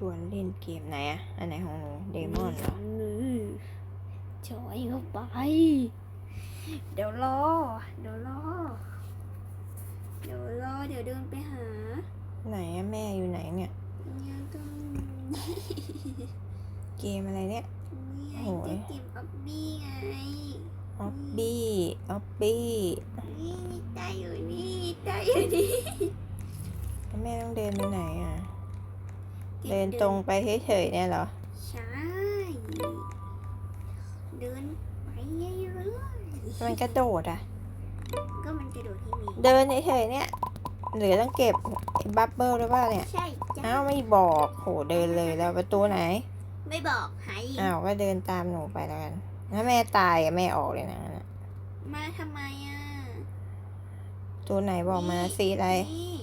ชวนเล่นเกมไหนอะอันไหนของหนูเดมอนเหรอนี่จอยเข้าไป เดี๋ยวรอ เดี๋ยวรอ เดี๋ยวรอ เดี๋ยวเดินไปหา ไหนอะแม่อยู่ไหนเนี่ยเนี่ยก็เกมอะไรเนี่ยเนี่ยโอ้ยจะเก็บออบบี้ไงออบบี้ออบบี้นี่ตายอยู่นี่ตายอยู่นี่แล้วแม่ต้องเดินไปไหนอะ เดินตรงไปเฉยๆเนี่ยเหรอ ใช่ เดินไปเรื่อยมันกระโดดอะๆก็มันกระโดดที่มี เดินเฉยๆเนี่ยหรือต้องเก็บบับเบิ้ลหรือเปล่าเนี่ย ใช่จ้ะอ้าวไม่บอกโหเดินเลยแล้วประตูไหน ไม่บอกหายอ้าวก็เดินตามหนูไปแล้วกันถ้าแม่ตายอะแม่ออกเลยนะ มาทำไมอะ ตัวไหนบอกมาสีอะไรนี่นี่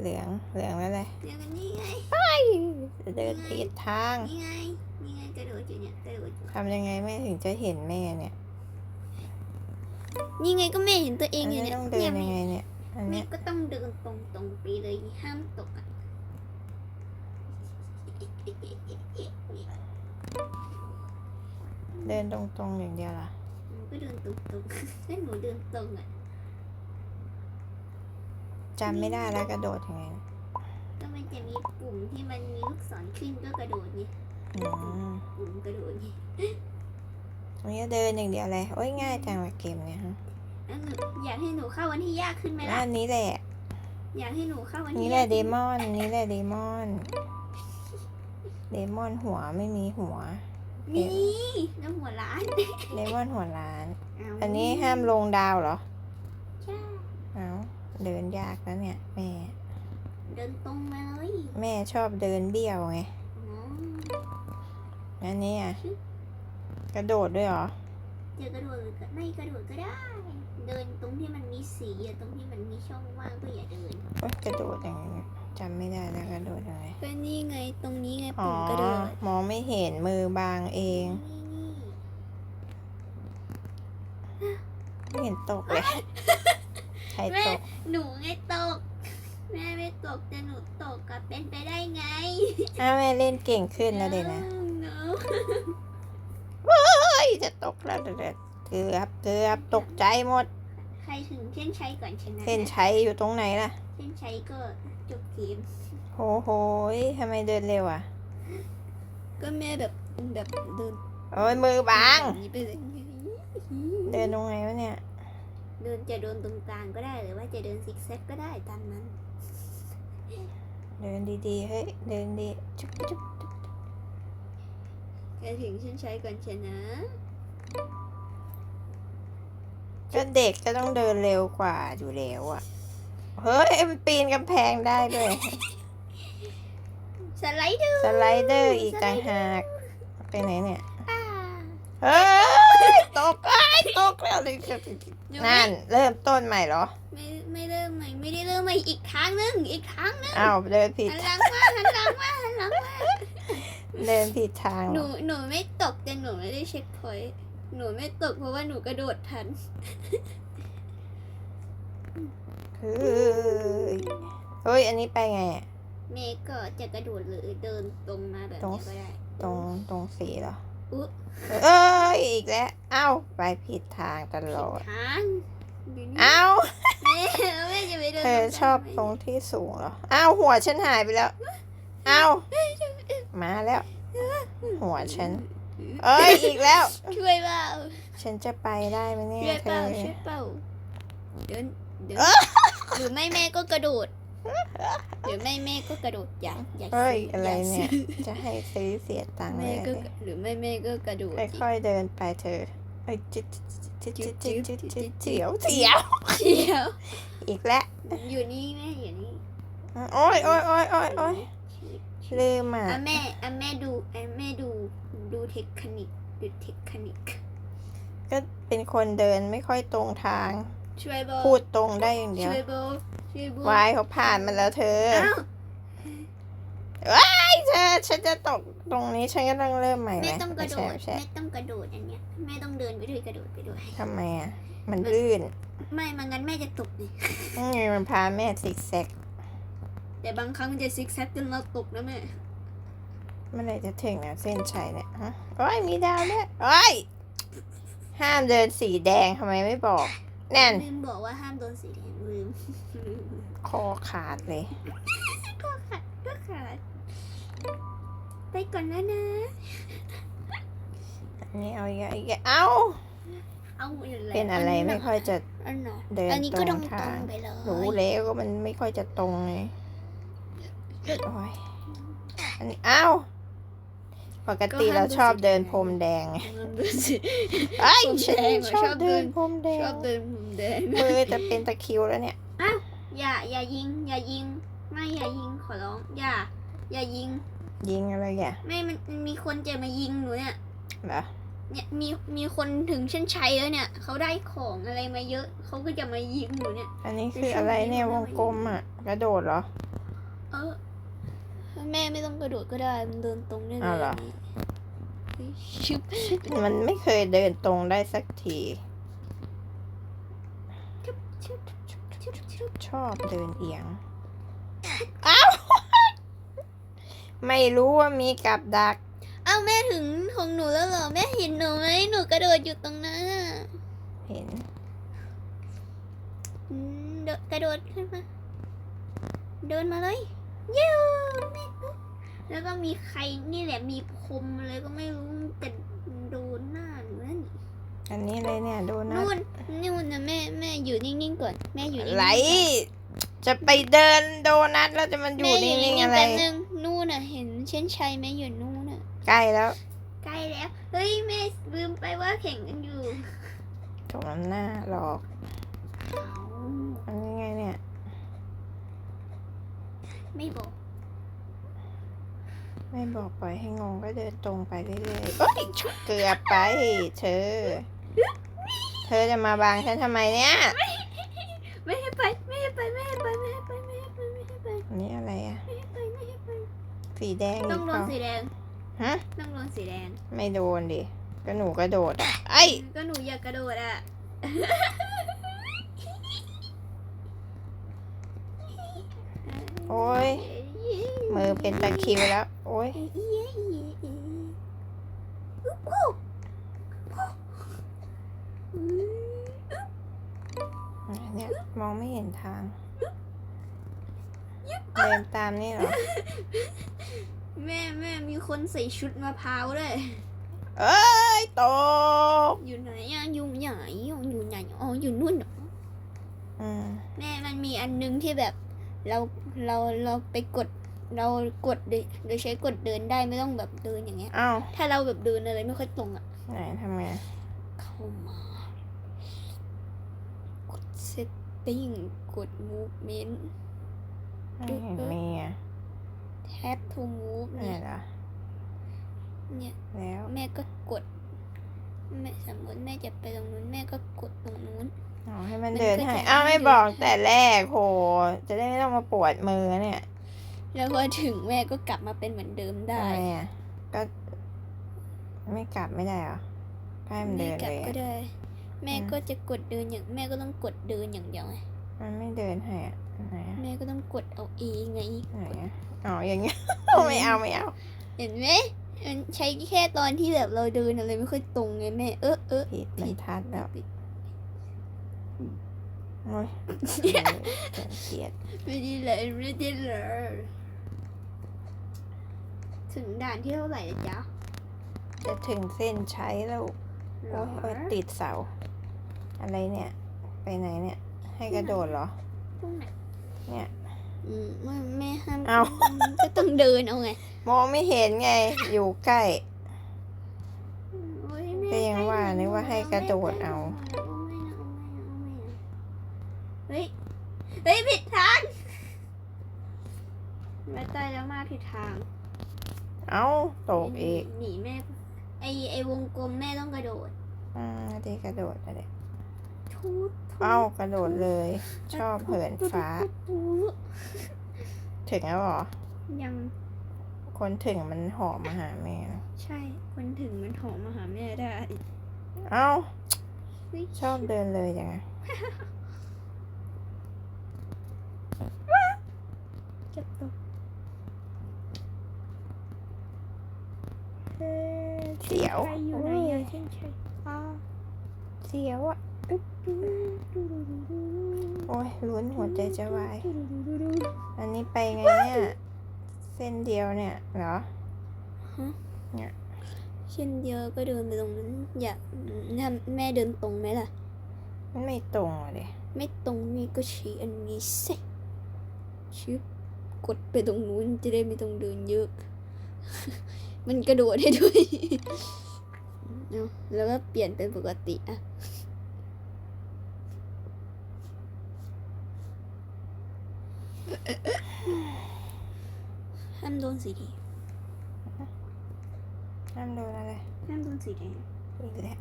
เหลือง เหลืองแล้วเลยเดี๋ยวกันนี่ไงเดินผิดทาง นี่ไงนี่ไงกระโดดอยู่เนี่ยกระโดดอยู่ทำยังไงแม่ถึงจะเห็นแม่เนี่ยนี่ไงก็แม่เห็นตัวเออังนอยู่นี้เนี่ยต้องเดินเนี่ยยังไงเนี่ย อันแม่เนี้ยก็ต้องเดินตรงๆไปเลยห้ามตกอะเดินตรงๆอย่างเดียวล่ะหนูก็เดินตรงๆถ้าหนูเดินตรงอะ จำไม่ได้แล้วกระโดดยังไงนะก็มันจะมีปุ่มที่มันมีลูกศรขึ้นก็กระโดดนี่อืมปุ่มกระโดดนี่ตรงนี้เดินอย่างเดียวเลยโอ้ยง่ายจังละเกมเนี่ยฮะแล้วหนูอยากให้หนูเข้าวันที่ยากขึ้นไหมแล้วล่ะอันนี้แหละ อยากให้หนูเข้าวันนี่ที่แหละยากเดขึ้นมอนนี่แหละเดมอน เดมอนหัวไม่มีหัว นี่น้ำหัวล้านเดมอนหัวล้าน เาอันนี้ห้ามลงดาวเหรอใช่เอา เดินยากแล้วเนี่ย แม่ เดินตรงมาเลยแม่ชอบเดินเบี้ยวไงอ๋ออันนี้อะกระโดดด้วยเหรอ จะกระโดดหรือไม่กระโดดก็ได้ เดินตรงที่มันมีสีอะตรงที่มันมีช่องว่างก็อย่าเดินโอ๊ยกระโดดยังไงเนี่ยจำไม่ได้แล้วกระโดดยังไงก็นี่ไงตรงนี้ไงอ๋อปุ่มกระโดดมองไม่เห็นมือบางเอง นี่ไม่เห็นตกเลย ใครตก หนูไงตก แม่ไม่ตกแต่หนูตกกับเป็นไปได้ไงอ้าวแม่เล่นเก่งขึ้นแล้วเด็นะหนูเฮ้ยจะตกแล้วเด็ดเกือบเกือบตกใจหมด ใครถึงเส้นชัยก่อนชนะเส้นชัยอยู่ตรงไหนล่ะ เส้นชัยก็จบเกมโหโหยทำไมเดินเร็วอะก็แม่แบบแบบเดินโอ้ยมือบางแบบนี้ไปเลย เดินตรงไหนวะเนี่ย เดินจะเดินตรงกลางก็ได้หรือว่าจะเดินซิกแซกก็ได้ตามนั้น เดินดีๆเฮ้ยเดินดีจุ๊บจุ๊บใครถึงเส้นชัยก่อนชนะก็เด็กก็ต้องเดินเร็วกว่าอยู่แล้วอะ เฮ้ยมันปีนกำแพงได้ด้วย สไลเดอร์สไลเดอร์อีกต่างหาก ไปไหนเนี่ยอ่าเฮ้ย ตกไอ้ยตกแล้วเลยหนูนั่น เริ่มต้นใหม่เหรอไม่ไม่เริ่มใหม่ไม่ได้เริ่มใหม่อีกครั้งหนึงอีกครั้งหนึงอ้าวเดินผิดหันหลังมาหันหลังมาหันหลังมาเดินผิดทางหนูหนูไม่ตกแต่หนูไม่ได้เช็คพอยต์หนูไม่ตกเพราะว่าหนูกระโดดทันเฮ้ยเฮ้ยอันนี้ไปไงอะ เมย์ก็จะกระโดดหรือเดินตรงมาแบบตรงนี้ก็ได้ตรงตรงสีเหรออุ๊ เอ้ยอีกแล้ว เอ้าไปผิดทางตลอด ทางอยู่นี่เอ้าแม่แม่จะไปเดินเธอตรงกลางชอบไหมตรงที่สูงเหรออ้าวหัวฉันหายไปแล้วอ้าวมาแล้ว หัวฉัน เอ้ยอีกแล้ว ช่วยเปล่าฉันจะไปได้ไหมเนี่ยช่วยเธอเปล่าช่วยเปล่าเดินเดินเอ้ยหรือไม่แม่ก็กระโดด หรือไม่แม่ก็กระโดดอย่าอย่าเฮ้ยซื้อะไราเนี่ยซื้จะให้ซื้อเสียตังค์เลแม่ยก็หรือไม่แม่ก็กระโดดค่อยๆเดินไปเธอเอ้ยจิ๊ดจิ๊ดจิ๊ดจิ๊ดจิ๊ดจิ๊ดจิ๊ดเสียวเสียวเดียวอีกแล้วอยู่นี่แม่อยู่นี่โอ้ยโอ้ยโอ้ยโอ้ยโอ้ยลืมอะอะแม่อะแม่ดูอะแม่ดูดูเทคนิคดูเทคนิค ก็เป็นคนเดินไม่ค่อยตรงทาง ช่วยโบพูดตรงได้อย่างเดียว ช่วยโบ ช่วยโบวายเขาผ่านมาแล้วเธออ้าวไอ้เธอฉันจะตกตรงนี้ฉันก็ต้องเริ่มใหม่ไหมแม่ต้องกระโดใช่ดไม่ใช่แม่ต้องกระโดดอันเนี้ยแม่ต้องเดินไปด้วยกระโดดไปด้วย ทำไมอะ มันลื่นไม่ไมางั้นแม่จะตกดินี่มันพาแม่ซิกแซกแต่บางครั้งมันจะซิกแซกจนเราตกนะแม่เมื่อไหรจะถึงเนี่ยเส้นชัยเนี่ยฮะโอ้ยมีดาวด้วยโอ้ยห้ามเดินสีแดงทำไมไม่บอก แน่น ลืมบอกว่าห้ามโดนสีแดงลืมคอขาดเลย ก็ขาดก็ขาดไปก่อนแล้วนะ อันนี้เอาอีกแล้วอีกแล้วเอ้า เอาอยู่แล้วเป็นอะไรไม่ค่อยจะ อันไหนเดินอันนี้ก็ตตรรงงทาง ๆไปเลยรู้แล้วก็มันไม่ค่อยจะตรงไงโอ้ยอันนี้เอ้า ปกติเราชอบเดินพรมแดงไงมันดูสิไอ้ยพรมฉันแดงเหรอชอชบอบเดิเดินนพรมแดชงอบเดินมุมแดงมือจะเป็นตะคริวแล้วเนี่ยอย่าอย่ายิง อย่ายิง ไม่อย่ายิงขอร้อง อย่า อย่ายิง ยิงอะไรอะไม่มันมันมีคนจะมายิงหนูเนี่ยเหรอเนี่ยมีมีคนถึงเส้นชัยแล้วเนี่ยเขาได้ของอะไรมาเยอะเขาก็จะมายิงหนูเนี่ย อันนี้คืออะไรเนี่ยวงกลมอะกระโดดเหรอ เออ แม่ไม่ต้องกระโดดก็ได้ มันเดินตรงได้เลอ้าวยเหรอ เฮ้ยชึบมันไม่เคยเดินตรงได้สักที ชึบชึบชึบชึบชอบเดินเอียงเอ้าไม่รู้ว่ามีกับดัก เอาแม่ถึงของหนูแล้วเหรอ แม่เห็นหนูไหมหนูกระโดดอยู่ตรงนั้นอะเห็น อืมเดนกระโดดขึ้นมา เดินมาเลย ยูแม่แล้วก็มีใครนี่แหละมีพรมอะไรก็ไม่รู้แต่โดนหน้าหนูนั่นอันนี้อะไรเนี่ยโดนัทนู่นนู่นนะแม่แม่อยู่นิ่งๆก่อนแม่อยู่นิ่งๆไหลก่อนจะไปเดินโดนัทแล้วจะมันอยู่แม่นิ่งๆๆอะไรแป๊บนึงนู่นน่ะเห็นเช่นชัยไหมอยู่นู่นน่ะใกล้แล้วใกล้แล้วเฮ้ยแม่ลืมไปว่าแข่งกันอยู่ตรงนั้นหน้าหลอกอันนี้ไงเนี่ย ไม่บอก ไม่บอกปล่อยให้งงก็เดินตรงไปเรื่อยๆเอ้ยเกือบไป เธอ เธอจะมาบังฉันทำไมเนี่ย ไม่ให้ไป ไม่ให้ไป ไม่ให้ไป ไม่ให้ไป ไม่ให้ไป ไม่ให้ไป อันนี้อะไรอะ ไม่ให้ไป ไม่ให้ไป สีแดงต้อีองกโดเปนล่าสีแดง ฮะ ต้องโดนสีแดง ไม่โดนดิ ก็หนูกระโดดอะไอ้ยก็หนูอยากกระโดดอะ โอ้ยมือเป็นตะคริวแล้ว โอ้ยเอี๊ยะเอี๊ยะเอี๊ยะอุ๊บโอ้อืมเนี่ยมองไม่เห็นทาง เดินตามนี่เหรอ แม่แม่มีคนใส่ชุดมะพร้าวด้วยเอ้ยตกอยู่ไหนอะอยู่ไหนอะอยู่ไหนอ๋ออยู่นู่นเหรออืมแม่มันมีอันนึงที่แบบ เราเราเราไปกดเรากดโดยโดยใช้กดเดินได้ไม่ต้องแบบเดินอย่างเงี้ยเอ้าถ้าเราแบบเดินอะไรไม่ค่อยตรงอะไหนทำไงเข้ามากด setting กด movement ไม่เห็นมีอะ tap to move ไหนเนี่ยล่ะเนี่ยแล้วแม่ก็กดแม่สมมติแม่จะไปตรงนู้นแม่ก็กดตรงนู้น เอาให้มันมันเดินก็ให้จะเอ้าให้ไม่เดินบอกแต่แรกโหจะได้ไม่ต้องมาปวดมือเนี่ย แล้วพอถึงแม่ก็กลับมาเป็นเหมือนเดิมได้ทำไมอะก็ ไม่กลับไม่ได้เหรอก็ให้มันแม่เดินกลัเลยก็อะได้ แม่อืมก็จะกดเดินอย่างแม่ก็ต้องกดเดินอย่างเดียวไงมันไม่เดินให้อะไหนอะแม่ก็ต้องกดเอาเองไง ไหนอะอ๋ออย่างเงี้ย ไม่เอาไม่เอาเห็นไหมมันใช้แค่ตอนที่แบบเราเดินอะไรไม่ค่อยตรงไงแม่ เออเออผิดบรรทัดแล้วผิด โอ้ยเกลียดไม่ได้เลยไม่ได้เลยถึงด่านที่เท่าไหร่แล้วจ๊ะจะถึงเส้นชัยแล้วหรโอ้อยโอ้ยติดเสา อะไรเนี่ย ไปไหนเนี่ย ให้กระโดดเหรอตรงไหนเนี่ยอืมไม่แม่ห้ามเอาก็ต้องเดินเอาไง มองไม่เห็นไง อยู่ใกล้โอ๊ยแม่ก็ยังว่านึกว่าให้กระโดดเอา เฮ้ย เฮ้ย ผิดทางแม่ตายแล้วมาผิดทาง เอ้าตกอีกหนีแม่ ไอไอวงกลมแม่ต้องกระโดด อ่าดีกระโดดอะไรทุบเอ้ากระโดดเลย ชอบเหินฟ้า ถึงแล้วเหรอ ยัง คนถึงมันหอมมาหาแม่นะใช่ คนถึงมันหอมมาหาแม่ได้ เอ้าเฮ้ยชอบเดินเลยจังไง เก็บตกเออเสียวใครอยู่ไหนอะเช่นชัยอ๋อเสียวอะอึ๊บโอ้ยลุ้นหัวใจจะวาย อันนี้ไปไงเนี่ย เส้นเดียวเนี่ยเหรอเช่นเดียวก็เดินไปตรงนั้น อยากถ้าแม่เดินตรงไหมล่ะมันไม่ตรงเลยไม่ตรงนี่ก็ชี้อันนี้สิ ชิบกดไปตรงนู้นจะได้ไม่ต้องเดินเยอะ มันกระโดดให้ด้วยเอาแล้วก็เปลี่ยนเป็นปกติอะห้ามโดนสีแดงห้ามโดนอะไรห้ามโดนสีแดงอีกแล้ว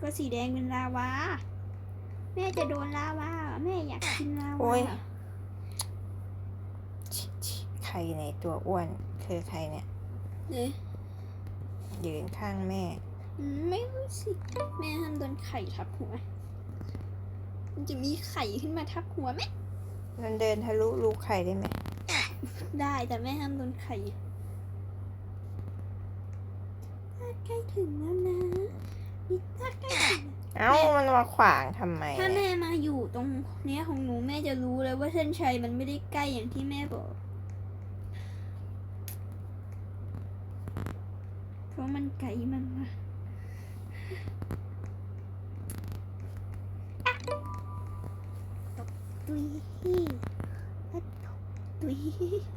ก็สีแดงเป็นลาวา แม่จะโดนลาวา แม่อยากกินลาวาโอ้ยชิชิ ใครในตัวอ้วนคือใครเนี่ยเนี่ยยืนข้างแม่อืมไม่รู้สิ แม่ห้ามโดนไข่ทับหัว มันจะมีไข่ขึ้นมาทับหัวไหมมันเดินทะลุรูไข่ได้ไหม ได้แต่แม่ห้ามโดนไข่ถ้าใกล้ถึงแล้วนะนี่ถ้าใกล้ถึงเอ้ามันมาขวางทำไม ถ้าเนี่ยแม่มาอยู่ตรงเนี้ยของหนูแม่จะรู้เลยว่าเส้นชัยมันไม่ได้ใกล้อย่างที่แม่บอก เพ ราะมันไกลมันมากตกตุยอะตกตุย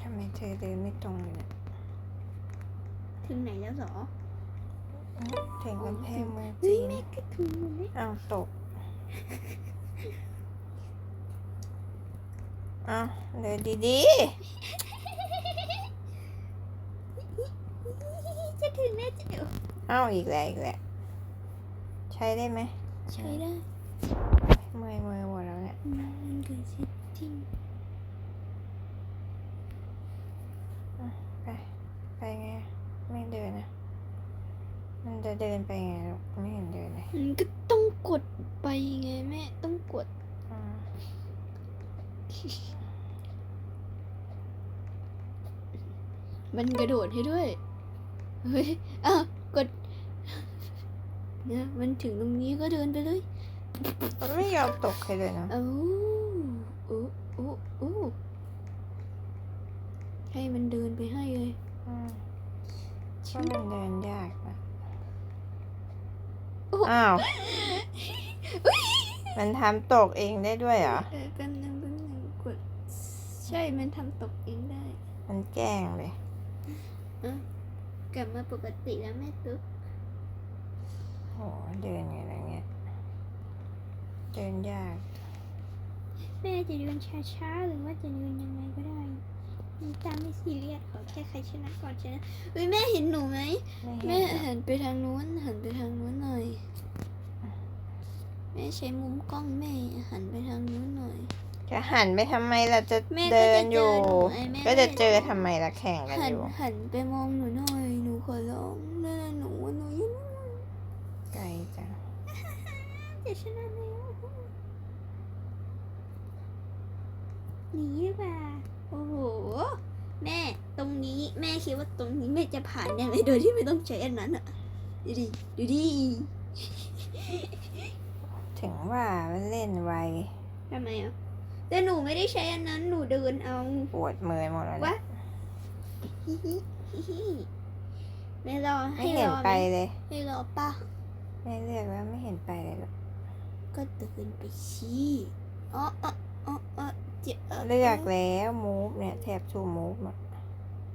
ทำไมเธอเดินไม่ตรงเลยเนี่ยถึงไหนแล้วหรอถึงกำแพงเมืองเฮ้ยจีนแม่ก็ถึงแล้วอ้าวตกอ้าวเดินดีจะถึงแล้ว จะเดี๋ยวๆอ้าวอีกแล้วอีกแล้วใช้ได้ไหมใช้ได้เมื่อยมือหมดแล้วเนี่ยมันเกิดสิจริงไปไปไงไม่เดินนะมันจะเดินไปไงลูกไม่เห็นเดินเลยมันก็ต้องกดไปไงแม่ต้องกดอืมมันกระโดดให้ด้วย เฮ้ยอ้าวกดเนี่ยมันถึงตรงนี้ก็เดินไปเลยมันไม่ยอมตกใครเลยนะเอ้าโอ้โอ้โอ้ให้มันเดินไปให้เลยอืมชิก็มันเดินยากนะโอ้อ้าว มันทำตกเองได้ด้วยเหรอเออแป๊บนึงแป๊บนึงกด ใช่ มันทำตกเองได้ มันแกล้งเลย กลับมาปกติแล้วแม่ตุ๊กโหเดินไงอะไรเงี้ย เดินยาก แม่จะเดินช้าๆ หรือว่าจะเดินยังไงก็ได้มีตามไม่ซีเรียสขอแค่ใครชนะก่อนชนะเฮ้ยแม่เห็นหนูไหมไม่แม่เห็นหรอกหันไปทางนู้นหันไปทางนู้นหน่อย แม่ใช้มุมกล้องแม่หันไปทางนู้นหน่อย จะหันไปทำไมล่ะจะแม่ก็เดินจะอยู่เจอหนูไอ้แม่ก็จะก็จะเจอทำไมล่ะแข่งกันหัอนยู่ หันไปมองหนูหน่อยหนูขอร้องนะหนูหนูอยังไกลจังจะชนะแล้วหนีดีกว่าโอ้โหแม่ตรงนี้แม่คิดว่าตรงนี้แม่จะผ่านได้ไหมโดยที่ไม่ต้องใช้อันนั้นอะดูดิดูดิถึงว่ามันเล่นไวทำไมอะ แต่หนูไม่ได้ใช้อันนั้นหนูเดินเอาปวดมือหมดแล้ววะเนี่ยฮิฮิฮิฮิไม่รอไม่ให้เห็รนอไหไปมเลย ให้รอป่ะแม่เลือกแล้วไม่เห็นไปเลยหรอกก็เดินไปชี้อ๋ออ๋ออ๋ออ๋อเจ็บเลือกแล้วมูฟเนี่ยแทบทูมูฟหมด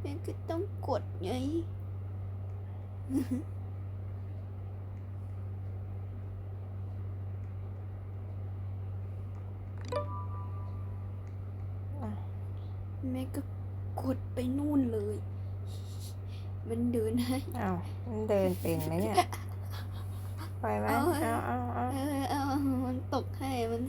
แม่ก็ต้องกดไง แม่ก็กดไปนู่นเลย มันเดินให้อ้าวมันเดินเป็นไหมเนี่ยปล่อยมันเอาเอาเอาเอาเออเอามันตกให้มัน